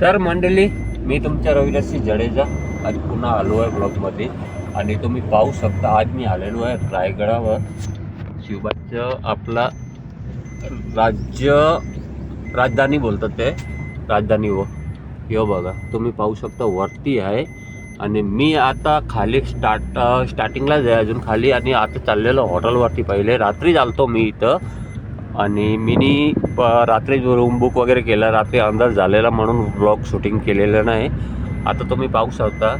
तर मंडळी मी तुमच्या रविदासी जडेजा आज पुन्हा आलो आहे ब्लॉगमध्ये. आणि तुम्ही पाहू शकता आज मी आलेलो आहे रायगडावर. शिवबाचं आपला राज्य राजधानी बोलतात ते. राजधानी व हो बघा तुम्ही पाहू शकता वरती आहे. आणि मी आता खाली स्टार्ट स्टार्टिंगलाच आहे अजून खाली. आणि आता चाललेलो हॉटेलवरती पहिले. रात्री चालतो मी इथं. आणि मीनी प- रात्री रूम बुक वगैरे केला रात्री अंदाज झालेला म्हणून ब्लॉग शूटिंग केलेलं नाही. आता तुम्ही पाहू शकता.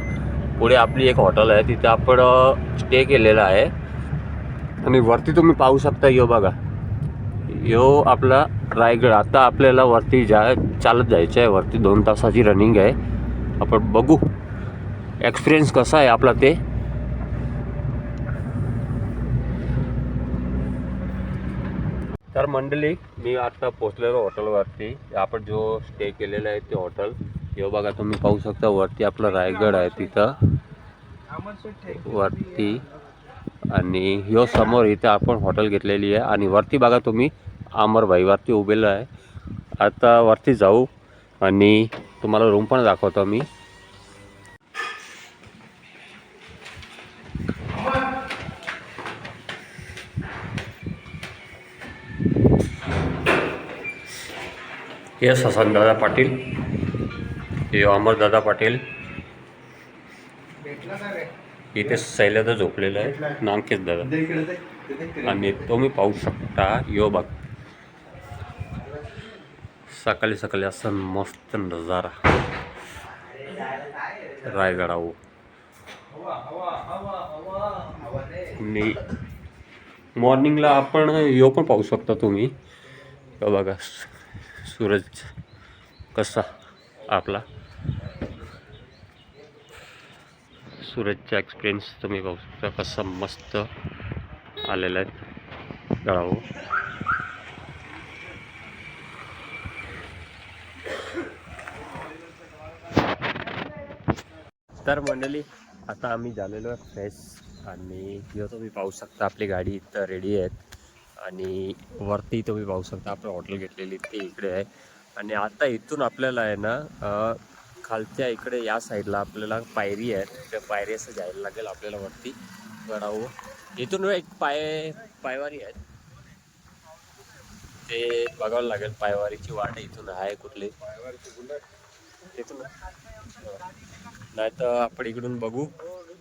पुढे आपली एक हॉटेल आहे तिथे आपण स्टे केलेला आहे. आणि वरती तुम्ही पाहू शकता यो बघा. यो आपला रायगड. आता आपल्याला वरती जा चालत जायचं आहे. वरती दोन तासाची रनिंग आहे. आपण बघू. एक्सपिरियन्स कसा आहे आपला ते? तर मंडळी मी आत्ता पोचलेलो हॉटेलवरती आपण जो स्टे केलेला आहे ते हॉटेल हे बघा तुम्ही पाहू शकता वरती आपलं रायगड आहे तिथं. वरती. आणि ह्यो समोर इथं आपण हॉटेल घेतलेली आहे. आणि वरती बघा तुम्ही अमरभाई वरती उभेलं आहे. आता वरती जाऊ. आणि तुम्हाला रूम पण दाखवतो मी. हे दादा पाटील हे अमरदादा पाटील. इथे सैलादा झोपलेला आहे नांकेश दादा. आणि तुम्ही पाहू शकता यो बघ. सकाळी सकाळी असं मस्त नजारा. रायगडावर मॉर्निंगला आपण यो पण पाहू शकता तुम्ही. बघा. सूरज कसा आपला? सूरजचा एक्सपिरियन्स तुम्ही पाहू शकता कसा मस्त आलेला आहे. गळावर तर मंडळी आता आम्ही झालेलो आहे फ्रेश आणि किंवा तुम्ही पाहू शकता आपली गाडी इथं रेडी आहेत. आणि वरती तुम्ही पाहू शकता आपण हॉटेल घेतलेली ती इकडे आहे. आणि आता इथून आपल्याला आहे ना खालच्या इकडे या साईडला आपल्याला पायरी आहे. त्या पायरी असं जायला लागेल आपल्याला वरती. गडावर. इथून एक पाय पायवारी आहेत ते बघावं लागेल पायवारीची वाट इथून आहे कुठली. इथून. नाही तर आपण इकडून बघू.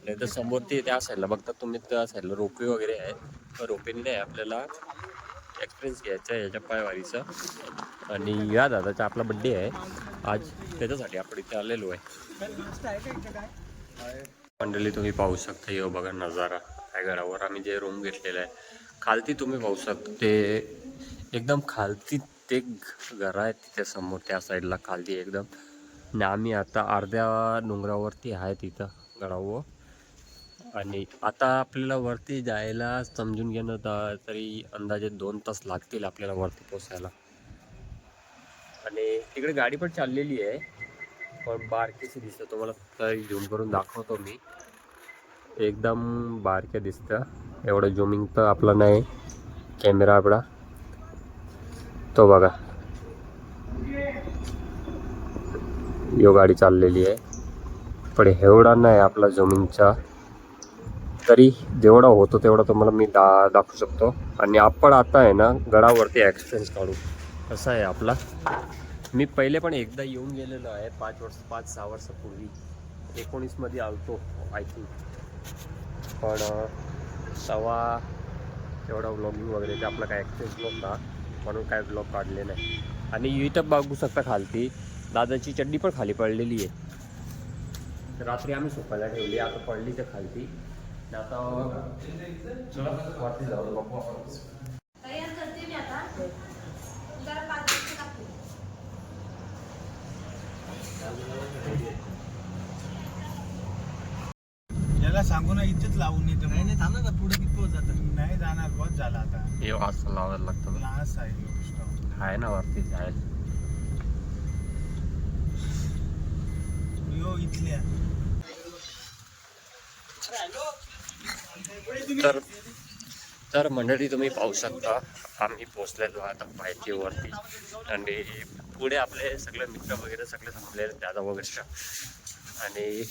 नाही तर समोर ते त्या साईडला बघता तुम्ही त्या साईडला रोपवे वगैरे आहे. रोपेंनी आहे आपल्याला एक्सपिरियन्स घ्यायचा आहे याच्या पायवारीचा. आणि या दादाचा आपला बड्डे आहे. आज त्याच्यासाठी आपण इथे आलेलो आहे. मंडळी तुम्ही पाहू शकता हे बघा नजारा. रायगडावर आम्ही जे रूम घेतलेलं आहे. खालती तुम्ही पाहू शकता ते एकदम खालती ते घर आहे तिथे समोर त्या साईडला खालती एकदम. आणि आम्ही आता अर्ध्या डोंगरावरती आहे तिथं गडावर आणि आता आपल्याला वरती जायला समजून घेणं तर तरी अंदाजे दोन तास लागतील आपल्याला वरती पोचायला आणि तिकडे गाडी पण चाललेली आहे पण बारकीशी दिसतं. तुम्हाला तरी झूम करून दाखवतो मी. एकदम बारक्या दिसतं. एवढं झुमिंग तर आपला नाही. कॅमेरा आपला. तो बघा. यो गाडी चाललेली आहे. पण एवढा नाही आपला झुमिंगचा तरी जेवढा होतो तेवढा तुम्हाला मी दा दाखवू शकतो. आणि आपण आता आहे ना गडावरती एक्सपिरियन्स काढू. कसा आहे आपला? मी पहिले पण एकदा येऊन गेलेलो आहे पाच वर्ष पाच सहा वर्षापूर्वी. एकोणीसमध्ये आलतो आय थिंक पण अं, तेवढा व्लॉगिंग वगैरे ते आपला काय एक्सपिरियन्स नव्हता म्हणून काय ब्लॉग काढले नाही. आणि इथं बघू शकता खालती. दादाची चड्डी पण खाली पडलेली आहे. रात्री आम्ही सुकायला ठेवली आता पडली तर खालती. आता चला, वरती जाऊ बघू आपण. तयार करते मी आता. जरा पाच मिनिटं टाकते याला सांगू ना इथेच लावून येतो नाही नाही थांबा ना पुढे किती जात नाही जाणार बहुत झाला आता. हे असं लावायला लागतं. ना. लास्ट आहे यो आहे ना वरती जायला यो इथल्या. तर तर मंडळी तुम्ही पाहू शकता आम्ही पोचलेलो आता पायथीवरती आणि पुढे आपले सगळे मित्र वगैरे सगळे थांबलेले दादा वगैरे. आणि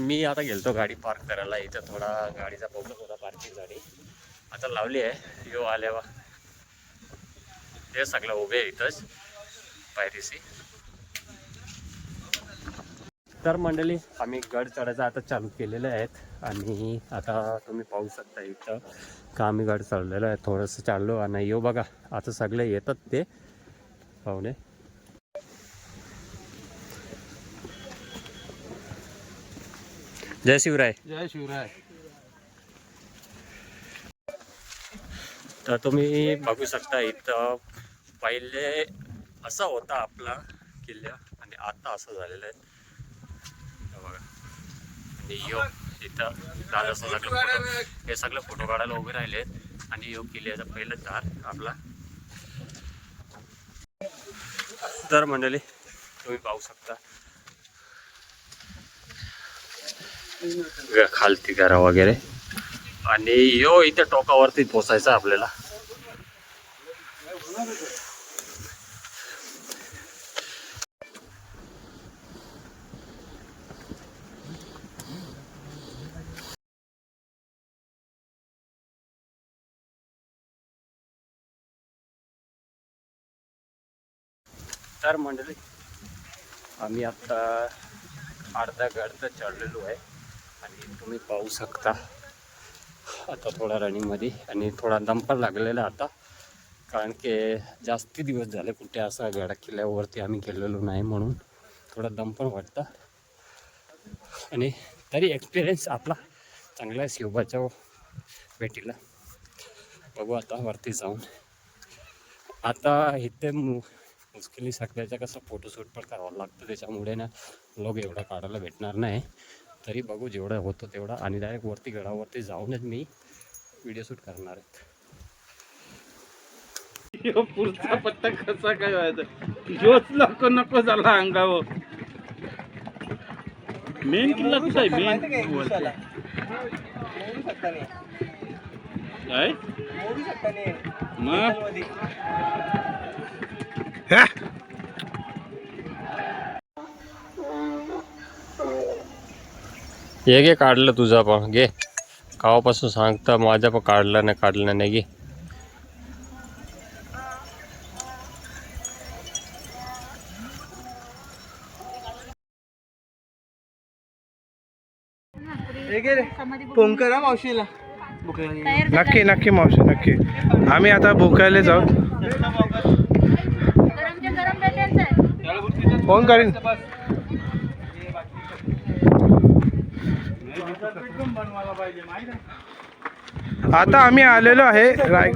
मी आता गेलतो गाडी पार्क करायला. इथं थोडा गाडीचा प्रॉब्लेम होता पार्किंग गाडी आता लावली आहे यो आल्यावर. ते सगळं उभे आहे इथंच पायरीसी तर मंडळी आम्ही गड चढायचं आता चालू केलेलं आहेत आणि आता तुम्ही पाहू शकता इथं का आम्ही गड चढलेलो आहे. थोडंसं चाललो आणि येऊ बघा आता सगळे येतात ते. पाहुणे. जय शिवराय. जय शिवराय. तर तुम्ही बघू शकता इथं पहिले असा होता आपला किल्ला आणि आता असं झालेलं आहे. आणि यो इथं दादा सगळं फोटो हे सगळं फोटो काढायला उभे राहिले आणि यो किल्ल्याचा पहिलं दार आपला. तर मंडळी तुम्ही पाहू शकता. खालती घरा वगैरे. आणि यो इथे टोकावरती पोचायचं आपल्याला. तर मंडळी. आम्ही आत्ता अर्धा गड चढलेलो आहे आणि तुम्ही पाहू शकता. आता थोडा रनिंगमध्ये आणि थोडा दम पण लागलेला आता. कारण की जास्ती दिवस झाले कुठे असा गडा किल्ल्यावरती आम्ही गेलेलो नाही म्हणून. थोडा दम पण वाटतं. आणि तरी एक्सपिरियन्स आपला चांगला आहे शिवबाच्या भेटीला. बघू आता वरती जाऊन. आता इथे मुश्किली सगळ्याचा कसं फोटोशूट पण करावं लागतं. त्याच्यामुळे ना लोक एवढा काढायला भेटणार नाही. तरी बघू जेवढं होतं तेवढं आणि डायरेक्ट वरती गडावरती जाऊनच मी व्हिडिओ शूट करणार आहे. पुढचा पत्ता कसा काय व्हायचा? ह्योच नको नको झाला अंगावर. मेन किल्ला कुठं आहे? मेन काय? मग? हे? घे काढलं तुझं पण. घे कावापासून सांगता माझ्या पण काढलं नाही काढलं नाही घे फोन करा मावशीला. नक्की नक्की मावशी नक्की. आम्ही आता भुकायला जाऊ गरमच्या गरम भेटेल आहे फोन करीन. आता आम्ही आलेलो आहे राय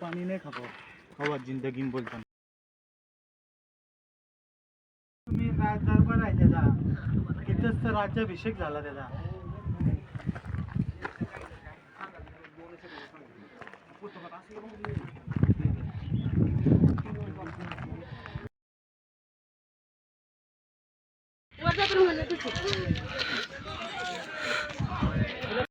पाणी नाही खातो. हवा बोलताना. दरबार आहे त्याचा तिथंच तर राज्याभिषेक झाला त्याचा.